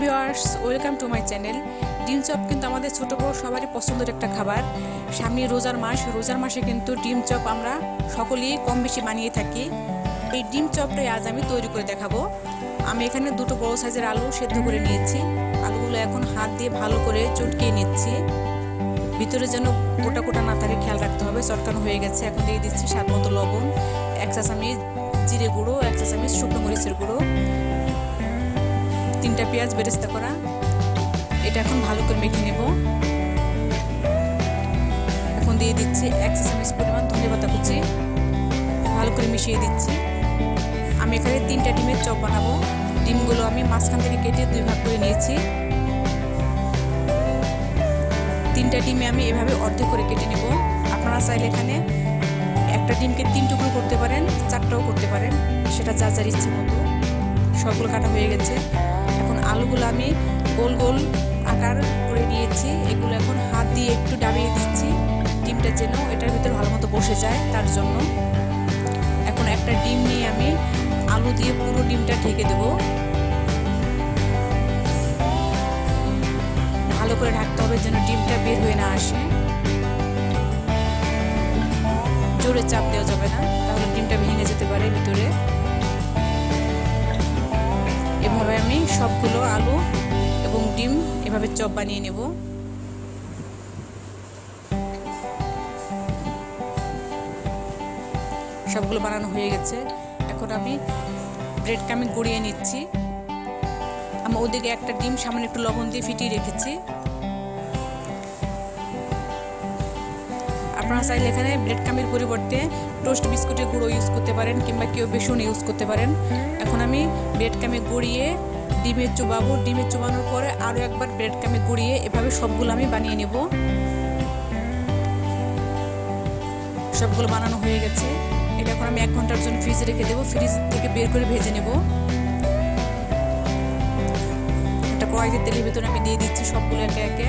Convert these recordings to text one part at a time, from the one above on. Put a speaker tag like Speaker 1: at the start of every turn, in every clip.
Speaker 1: Viewers welcome to my channel ডিম chop কিন্তু আমাদের ছোট বড় সবারই পছন্দের একটা খাবার। সামনে রোজার মাস, রোজার মাসে কিন্তু ডিম চপ আমরা সকলেই কম বেশি বানিয়ে থাকি। এই ডিম চপটাই আজ আমি তৈরি করে দেখাবো। আমি এখানে দুটো বড় সাইজের আলু সেদ্ধ করে নিয়েছি। আলুগুলো এখন হাত দিয়ে ভালো করে চটকিয়ে নিচ্ছি। ভিতরে যেন গোটা গোটা না থাকে, খেয়াল রাখতে হবে। চটকানো হয়ে গেছে। এখন দিয়ে দিচ্ছি স্বাদ মতো লবণ, এক চা চামচ জিরে গুঁড়ো, এক চা চামচ শুকনো মরিচের গুঁড়ো। তিনটা পেঁয়াজ বেরেস্তা করা। এটা এখন ভালো করে মেখে নেব। এখন দিয়ে দিচ্ছি এক চামচ পরিমাণ ধনে পাতা কুচি। ভালো করে মিশিয়ে দিচ্ছি। আমি এখানে তিনটা ডিমের চপ বানাবো। ডিমগুলো আমি মাঝখান থেকে কেটে দুই ভাগ করে নিয়েছি। তিনটা ডিমে আমি এভাবে অর্ধেক করে কেটে নেব। আপনারা চাইলে এখানে একটা ডিমকে তিন টুকরো করতে পারেন, চারটাও করতে পারেন। সেটা যা যার ইচ্ছে মতো। সবগুলো কাটা হয়ে গেছে। আলুগুলো আমি গোল গোল আকার করে নিয়েছি। এগুলো এখন হাত দিয়ে একটু ডাবিয়ে দিচ্ছি। ডিমটা যেন এটার ভিতরে ভালো মতো বসে যায় তার জন্য। এখন একটা ডিম নিয়ে আমি আলু দিয়ে পুরো ডিমটা ঢেকে দেব। ভালো করে ঢাকতে হবে যেন ডিমটা বের হয়ে না আসে। জোরে চাপ দেওয়া যাবে না, তাহলে ডিমটা ভেঙে যেতে পারে। সবগুলো আলু এবং ডিম এভাবে চপ বানিয়ে নেব। সবগুলো বানানো হয়ে গেছে। এখন আমি ব্রেডকে আমি গড়িয়ে নিচ্ছি। আমি ওদিকে একটা ডিম সামনে একটু লবণ দিয়ে ফিটিয়ে রেখেছি। আপনারা চাইলে এখানে ব্রেড কামের পরিবর্তে টোস্ট বিস্কুটের গুঁড়ো ইউজ করতে পারেন কিংবা কেউ বেসন ইউজ করতে পারেন। এখন আমি ব্রেড কামে গড়িয়ে ডিমের চুবাবো ডিমের চুবানোর পরে আরও একবার ব্রেড কামে গড়িয়ে এভাবে সবগুলো আমি বানিয়ে নেব। সবগুলো বানানো হয়ে গেছে। এটা এখন আমি এক ঘণ্টার জন্য ফ্রিজে রেখে দেবো। ফ্রিজ থেকে বের করে ভেজে নেব। একটা কড়াইতে তেলের ভিতরে আমি দিয়ে দিচ্ছি সবগুলো একে একে।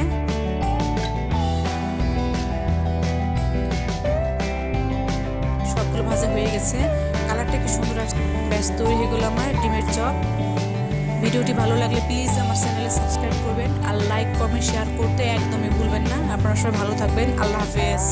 Speaker 1: সবগুলো ভাজা হয়ে গেছে। কালারটা কি সুন্দর আসছে। ব্যাস, তৈরি হয়ে গেলো আমার ডিমের চপ। ভিডিওটি ভালো লাগলে প্লিজ আমার চ্যানেলে সাবস্ক্রাইব করবেন আর লাইক কমেন্ট শেয়ার করতে একদমই ভুলবেন না। আপনারা সবাই ভালো থাকবেন। আল্লাহ হাফেজ।